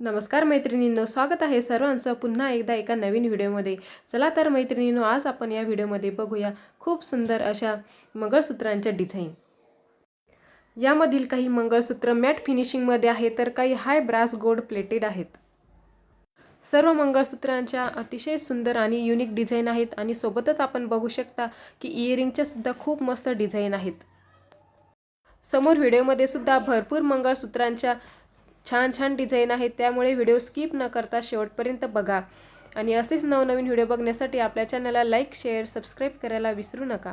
नमस्कार मैत्रिणींनो स्वागत आहे सर्वांचं पुन्हा एकदा एका नवीन व्हिडिओमध्ये. चला तर मैत्रिणींनो आज आपण या व्हिडिओमध्ये बघूया खूप सुंदर अशा मंगळसूत्रांच्या डिझाईन यामधील काही मंगळसूत्र मॅट फिनिशिंगमध्ये आहे तर काही हाय ब्रास गोल्ड प्लेटेड आहेत. सर्व मंगळसूत्रांच्या अतिशय सुंदर आणि युनिक डिझाईन आहेत आणि सोबतच आपण बघू शकता की इयरिंगच्या सुद्धा खूप मस्त डिझाईन आहेत. समोर व्हिडिओमध्ये सुद्धा भरपूर मंगळसूत्रांच्या छान छान डिझाईन आहेत त्यामुळे व्हिडिओ स्किप न करता शेवटपर्यंत बघा. आणि असेच नवनवीन व्हिडिओ बघण्यासाठी आपल्या चॅनलला लाईक शेअर सबस्क्राईब करायला विसरू नका.